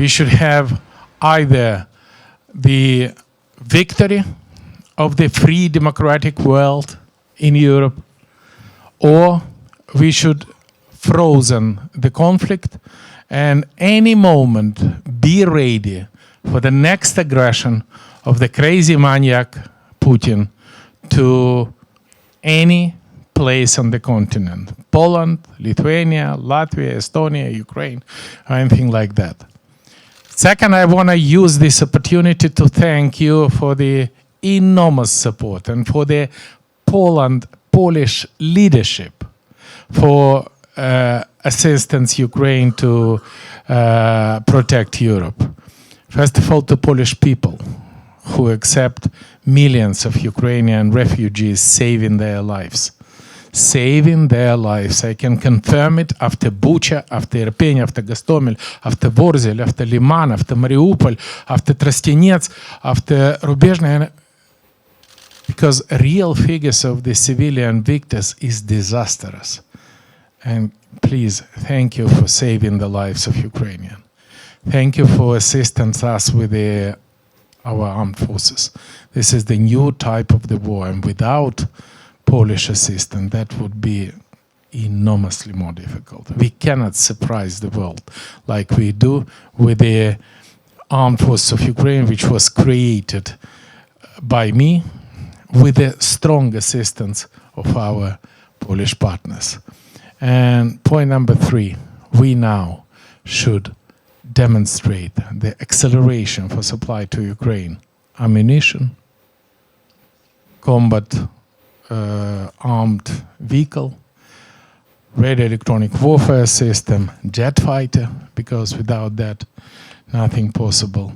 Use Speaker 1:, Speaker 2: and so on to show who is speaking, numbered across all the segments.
Speaker 1: we should have either the victory of the free democratic world in Europe or we should frozen the conflict and any moment be ready for the next aggression of the crazy maniac Putin to any place on the continent Poland, Lithuania, Latvia, Estonia, Ukraine, anything like that. Second, I want to use this opportunity to thank you for the enormous support and for the Poland Polish leadership for uh, assistance Ukraine to uh, protect Europe. First of all, to Polish people who accept millions of Ukrainian refugees saving their lives. Saving their lives. I can confirm it after Bucha, after Irpin, after Gostomel, after Vorzel, after Liman, after Mariupol, after Trostyanets, after Rubezhny. Because real figures of the civilian victims is disastrous. And please, thank you for saving the lives of Ukrainian. Thank you for assisting us with the, our armed forces. This is the new type of the war, and without Polish assistance, that would be enormously more difficult. We cannot surprise the world like we do with the armed forces of Ukraine, which was created by me with the strong assistance of our Polish partners. And point number three, we now should demonstrate the acceleration for supply to Ukraine ammunition, combat Uh, armed vehicle, radio electronic warfare system, jet fighter, because without that, nothing possible.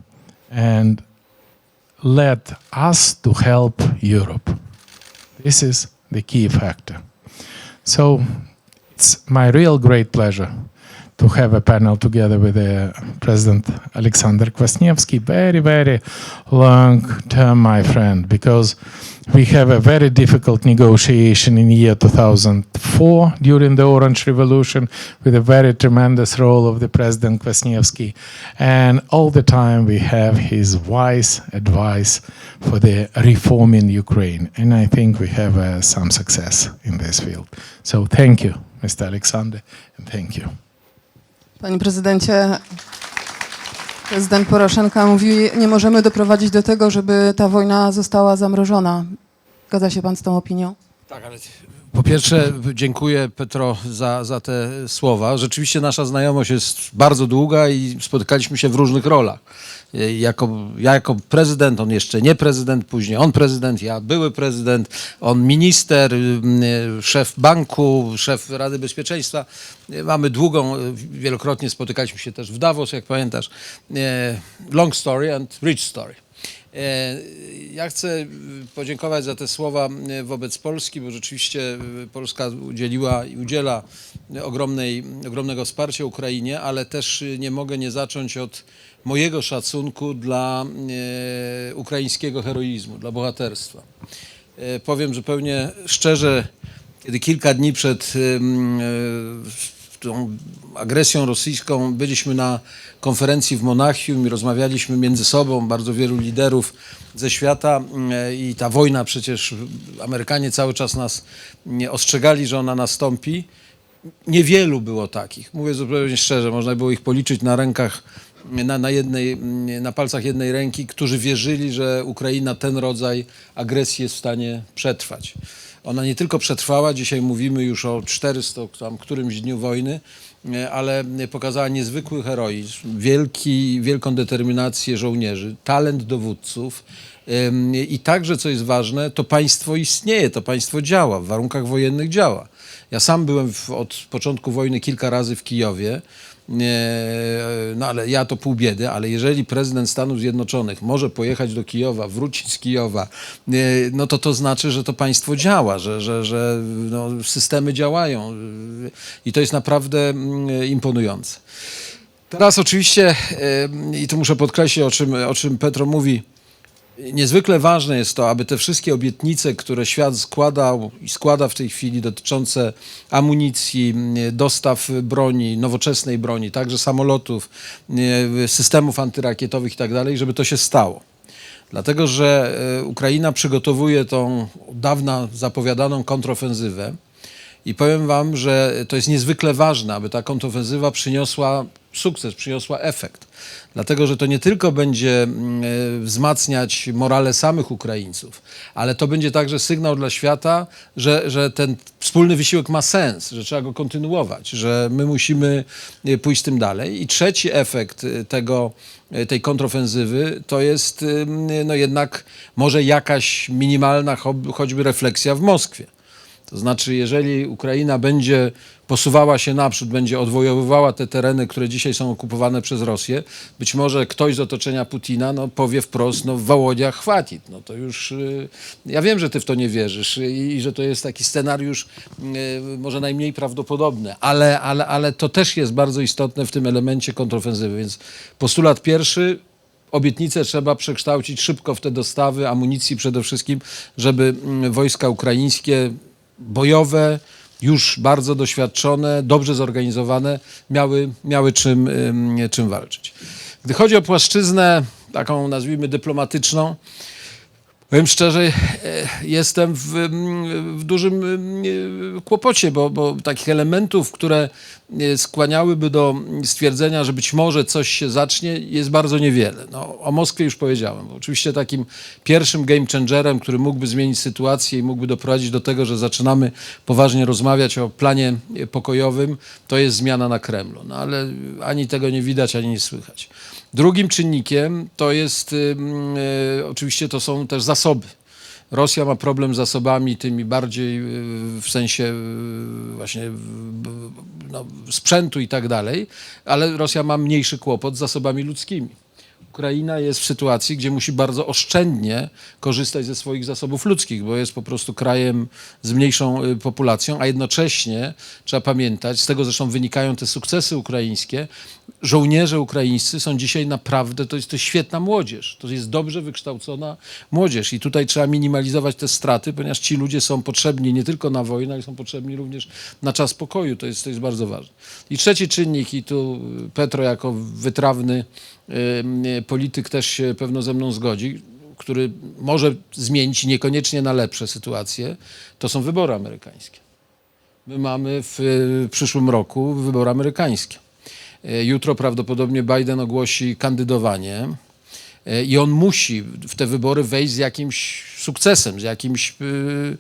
Speaker 1: And let us to help Europe. This is the key factor. So it's my real great pleasure to have a panel together with uh, President Alexander Kwasniewski. Very, very long term, my friend, because we have a very difficult negotiation in year 2004 during the Orange Revolution with a very tremendous role of the President Kwasniewski. And all the time we have his wise advice for the reform in Ukraine. And I think we have uh, some success in this field. So thank you, Mr. Alexander, and thank you.
Speaker 2: Panie prezydencie, prezydent Poroszenka mówi, nie możemy doprowadzić do tego, żeby ta wojna została zamrożona. Zgadza się pan z tą opinią?
Speaker 3: Tak, ale po pierwsze dziękuję Petro za, za te słowa. Rzeczywiście nasza znajomość jest bardzo długa i spotykaliśmy się w różnych rolach. Jako, ja jako prezydent, on jeszcze nie prezydent, później on prezydent, ja były prezydent, on minister, ym, e, szef banku, szef Rady Bezpieczeństwa. E, Mamy długą, wielokrotnie spotykaliśmy się też w Davos, jak pamiętasz. Long story and rich story. E, Ja chcę y, podziękować za te słowa y, wobec Polski, bo rzeczywiście Polska udzieliła i udziela ogromnej, ogromnego wsparcia Ukrainie, ale też nie mogę nie zacząć od mojego szacunku dla ukraińskiego heroizmu, dla bohaterstwa. E, Powiem zupełnie szczerze, kiedy kilka dni przed e, tą agresją rosyjską byliśmy na konferencji w Monachium i rozmawialiśmy między sobą, bardzo wielu liderów ze świata e, i ta wojna przecież, Amerykanie cały czas nas ostrzegali, że ona nastąpi. Niewielu było takich, mówię zupełnie szczerze, można było ich policzyć na rękach, na, na, jednej, na palcach jednej ręki, którzy wierzyli, że Ukraina ten rodzaj agresji jest w stanie przetrwać. Ona nie tylko przetrwała, dzisiaj mówimy już o 400 tam, którymś dniu wojny, e, ale pokazała niezwykły heroizm, wielki, wielką determinację żołnierzy, talent dowódców i także, co jest ważne, to państwo istnieje, to państwo działa, w warunkach wojennych działa. Ja sam byłem w, od początku wojny kilka razy w Kijowie, no ale ja to pół biedy, ale jeżeli prezydent Stanów Zjednoczonych może pojechać do Kijowa, wrócić z Kijowa, no to to znaczy, że to państwo działa, że, że, że no, systemy działają i to jest naprawdę mm, imponujące. Teraz oczywiście, i tu muszę podkreślić, o czym, o czym Petro mówi, Niezwykle ważne jest to, aby te wszystkie obietnice, które świat składał i składa w tej chwili dotyczące amunicji, dostaw broni, nowoczesnej broni, także samolotów, m, systemów antyrakietowych i tak żeby to się stało. Dlatego, że e, Ukraina przygotowuje tą dawna zapowiadaną kontrofensywę i powiem wam, że to jest niezwykle ważne, aby ta kontrofensywa przyniosła sukces, przyniosła efekt. Dlatego, że to nie tylko będzie mm, e, wzmacniać morale samych Ukraińców, ale to będzie także sygnał dla świata, że, że ten wspólny wysiłek ma sens, że trzeba go kontynuować, że my musimy e, pójść tym dalej. I trzeci efekt e, tego, tej kontrofensywy to jest no jednak może jakaś minimalna choćby refleksja w Moskwie. To znaczy, jeżeli Ukraina będzie posuwała się naprzód, będzie odwojowywała te tereny, które dzisiaj są okupowane przez Rosję, być może ktoś z otoczenia Putina no, powie wprost, no w Wołodziach chwatit. No to już, y, ja wiem, że ty w to nie wierzysz i, i że to jest taki scenariusz y, może najmniej prawdopodobny, ale, ale, ale to też jest bardzo istotne w tym elemencie kontrofensywy. Więc postulat pierwszy, obietnice trzeba przekształcić szybko w te dostawy amunicji przede wszystkim, żeby mm, wojska ukraińskie bojowe, już bardzo doświadczone, dobrze zorganizowane, miały, miały czym, ym, czym walczyć. Gdy chodzi o płaszczyznę taką, nazwijmy, dyplomatyczną, Powiem szczerze, e, jestem w, mm, w dużym mm, kłopocie, bo, bo takich elementów, które e, skłaniałyby do stwierdzenia, że być może coś się zacznie, jest bardzo niewiele. No, o Moskwie już powiedziałem. Oczywiście takim pierwszym game changerem, który mógłby zmienić sytuację i mógłby doprowadzić do tego, że zaczynamy poważnie rozmawiać o planie pokojowym, to jest zmiana na Kremlu. No, ale ani tego nie widać, ani nie słychać. Drugim czynnikiem to jest ym, e, oczywiście to są też zasoby. Rosja ma problem z zasobami tymi bardziej y, w sensie y, właśnie y, no, sprzętu i tak dalej, ale Rosja ma mniejszy kłopot z zasobami ludzkimi. Ukraina jest w sytuacji, gdzie musi bardzo oszczędnie korzystać ze swoich zasobów ludzkich, bo jest po prostu krajem z mniejszą y, populacją, a jednocześnie trzeba pamiętać, z tego zresztą wynikają te sukcesy ukraińskie, żołnierze ukraińscy są dzisiaj naprawdę, to jest to świetna młodzież, to jest dobrze wykształcona młodzież i tutaj trzeba minimalizować te straty, ponieważ ci ludzie są potrzebni nie tylko na wojnę, ale są potrzebni również na czas pokoju, to jest, to jest bardzo ważne. I trzeci czynnik, i tu y, Petro jako wytrawny polityk też się pewno ze mną zgodzi, który może zmienić niekoniecznie na lepsze sytuację, to są wybory amerykańskie. My mamy w przyszłym roku wybory amerykańskie. Y, Jutro prawdopodobnie Biden ogłosi kandydowanie y, i on musi w te wybory wejść z jakimś sukcesem, z jakimś y,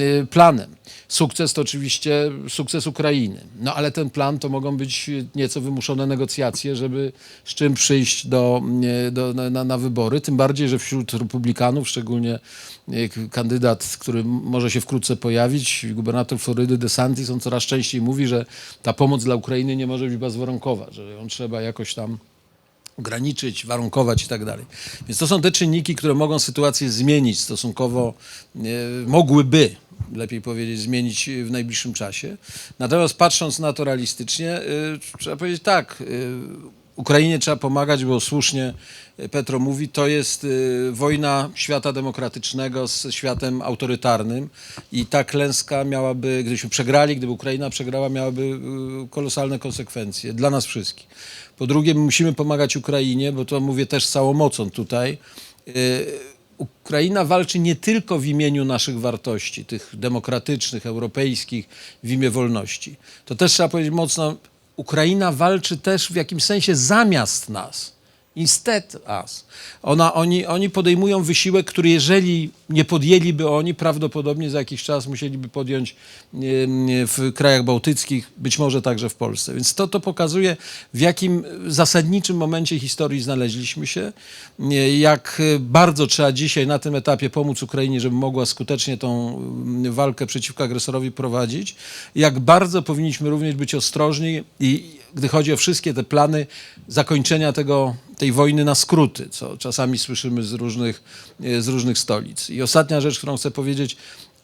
Speaker 3: y, planem. Sukces to oczywiście sukces Ukrainy. No ale ten plan to mogą być nieco wymuszone negocjacje, żeby z czym przyjść do, nie, do, na, na wybory. Tym bardziej, że wśród republikanów, szczególnie kandydat, który może się wkrótce pojawić, gubernator Florydy DeSantis, on coraz częściej mówi, że ta pomoc dla Ukrainy nie może być bezwarunkowa, że ją trzeba jakoś tam ograniczyć, warunkować i tak dalej. Więc to są te czynniki, które mogą sytuację zmienić stosunkowo, e, mogłyby, lepiej powiedzieć, zmienić w najbliższym czasie. Natomiast patrząc na to realistycznie, e, trzeba powiedzieć tak, e, Ukrainie trzeba pomagać, bo słusznie Petro mówi, to jest y, wojna świata demokratycznego z światem autorytarnym i ta klęska miałaby, gdybyśmy przegrali, gdyby Ukraina przegrała, miałaby y, kolosalne konsekwencje dla nas wszystkich. Po drugie, my musimy pomagać Ukrainie, bo to mówię też z całą mocą tutaj. Ukraina walczy nie tylko w imieniu naszych wartości, tych demokratycznych, europejskich, w imię wolności. To też trzeba powiedzieć mocno, Ukraina walczy też w jakimś sensie zamiast nas. Instead us. Ona, oni, oni podejmują wysiłek, który jeżeli nie podjęliby oni, prawdopodobnie za jakiś czas musieliby podjąć w krajach bałtyckich, być może także w Polsce. Więc to, to pokazuje, w jakim zasadniczym momencie historii znaleźliśmy się, nie, jak bardzo trzeba dzisiaj na tym etapie pomóc Ukrainie, żeby mogła skutecznie tą walkę przeciwko agresorowi prowadzić, jak bardzo powinniśmy również być ostrożni i gdy chodzi o wszystkie te plany zakończenia tego, tej wojny na skróty, co czasami słyszymy z różnych, e, z różnych stolic. I ostatnia rzecz, którą chcę powiedzieć,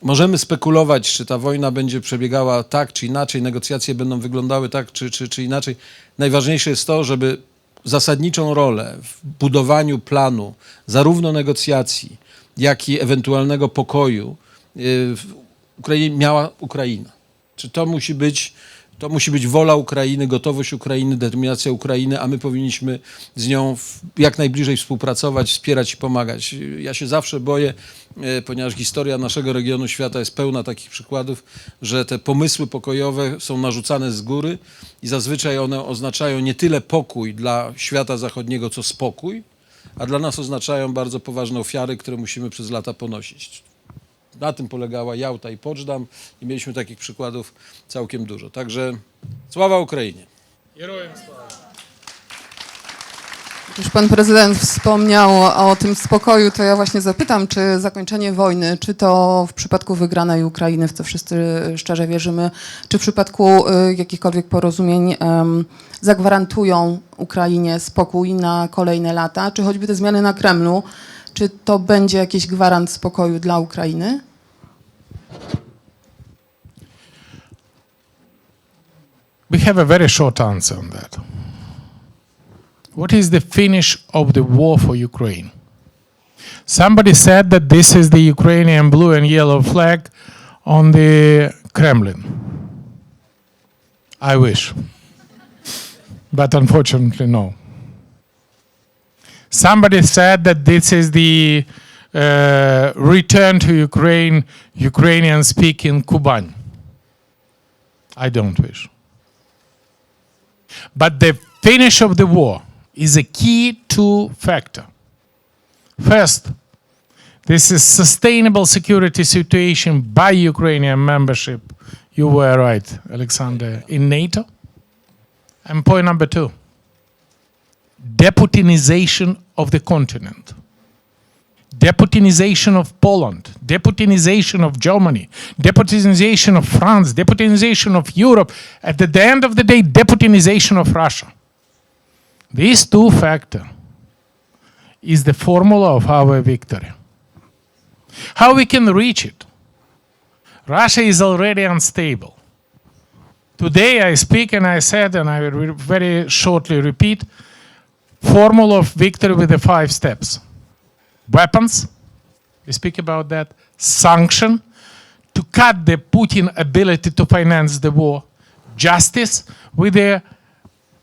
Speaker 3: możemy spekulować, czy ta wojna będzie przebiegała tak czy inaczej, negocjacje będą wyglądały tak czy, czy, czy inaczej. Najważniejsze jest to, żeby zasadniczą rolę w budowaniu planu zarówno negocjacji, jak i ewentualnego pokoju y, w Ukrainie miała Ukraina. Czy to musi być, to musi być wola Ukrainy, gotowość Ukrainy, determinacja Ukrainy, a my powinniśmy z nią jak najbliżej współpracować, wspierać i pomagać. Ja się zawsze boję, e, ponieważ historia naszego regionu świata jest pełna takich przykładów, że te pomysły pokojowe są narzucane z góry i zazwyczaj one oznaczają nie tyle pokój dla świata zachodniego, co spokój, a dla nas oznaczają bardzo poważne ofiary, które musimy przez lata ponosić. Na tym polegała Jałta i Poczdam i mieliśmy takich przykładów całkiem dużo. Także sława Ukrainie.
Speaker 2: Już pan prezydent wspomniał o tym spokoju, to ja właśnie zapytam, czy zakończenie wojny, czy to w przypadku wygranej Ukrainy, w co wszyscy szczerze wierzymy, czy w przypadku y, jakichkolwiek porozumień zagwarantują Ukrainie spokój na kolejne lata, czy choćby te zmiany na Kremlu, czy to będzie jakiś gwarant spokoju dla Ukrainy?
Speaker 1: We have a very short answer on that. What is the finish of the war for Ukraine? Somebody said that this is the Ukrainian blue and yellow flag on the Kremlin. I wish. But unfortunately, no. Somebody said that this is the uh, return to Ukraine, Ukrainian speaking Kuban. I don't wish. But the finish of the war is a key two factor. First, this is sustainable security situation by Ukrainian membership. You were right, Alexander, in NATO. And point number two, deputinization of the continent. Deputinization of Poland, deputinization of Germany, deputinization of France, deputinization of Europe, at the end of the day, deputinization of Russia. These two factors is the formula of our victory. How we can reach it? Russia is already unstable. Today I speak and I said, and I will very shortly repeat, formula of victory with the five steps. Weapons, we speak about that. Sanction, to cut the Putin ability to finance the war. Justice, with the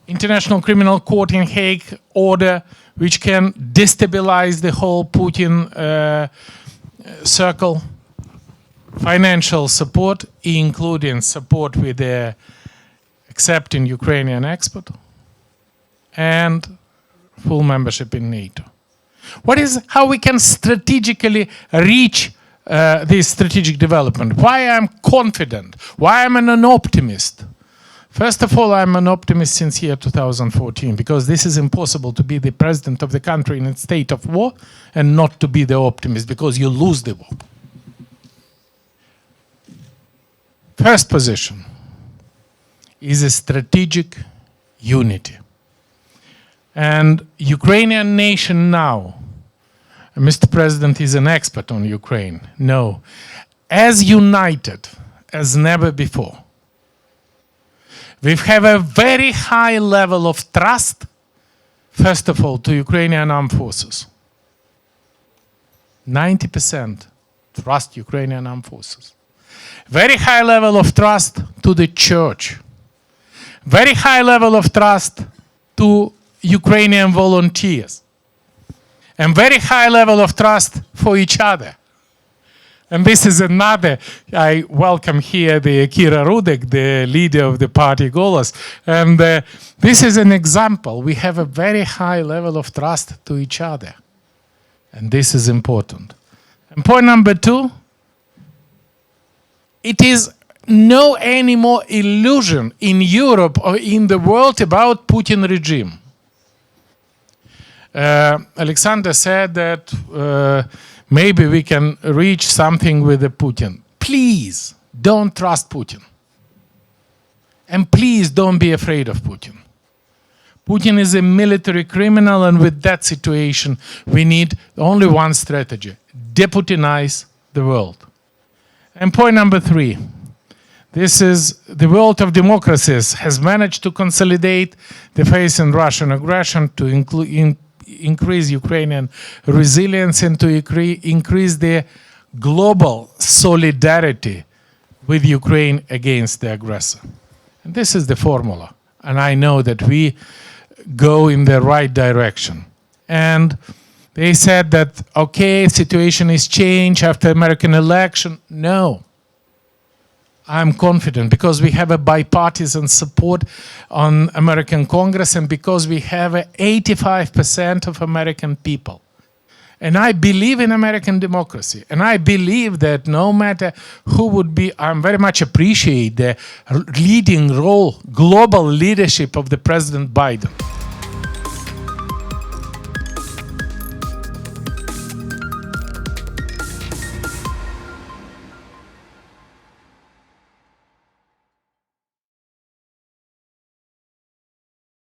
Speaker 1: International Criminal Court in Hague order, which can destabilize the whole Putin uh, circle. Financial support, including support with the accepting Ukrainian export, and full membership in NATO. What is how we can strategically reach uh, this strategic development? Why I'm confident? Why I'm an optimist? First of all, I'm an optimist since year 2014 because this is impossible to be the president of the country in a state of war and not to be the optimist because you lose the war. First position is a strategic unity. And Ukrainian nation now, Mr. President is an expert on Ukraine. No, as united as never before. We have a very high level of trust, first of all, to Ukrainian armed forces. 90% trust Ukrainian armed forces. Very high level of trust to the church. Very high level of trust to Ukrainian volunteers. And very high level of trust for each other. And this is another, I welcome here the Kira Rudek, the leader of the party Golos. And uh, this is an example. We have a very high level of trust to each other. And this is important. And point number two, it is no any more illusion in Europe or in the world about Putin regime. Uh, Alexander said that uh, maybe we can reach something with Putin. Please don't trust Putin. And please don't be afraid of Putin. Putin is a military criminal, and with that situation, we need only one strategy deputinize the world. And point number three This is the world of democracies has managed to consolidate the face in Russian aggression to inclu- in, increase Ukrainian resilience and to increase the global solidarity with Ukraine against the aggressor. And this is the formula. And I know that we go in the right direction. And they said that, okay, situation is changed after American election. No. I'm confident because we have a bipartisan support on American Congress and because we have 85% of American people. And I believe in American democracy. And I believe that no matter who would be, I very much appreciate the leading role, global leadership of the President Biden.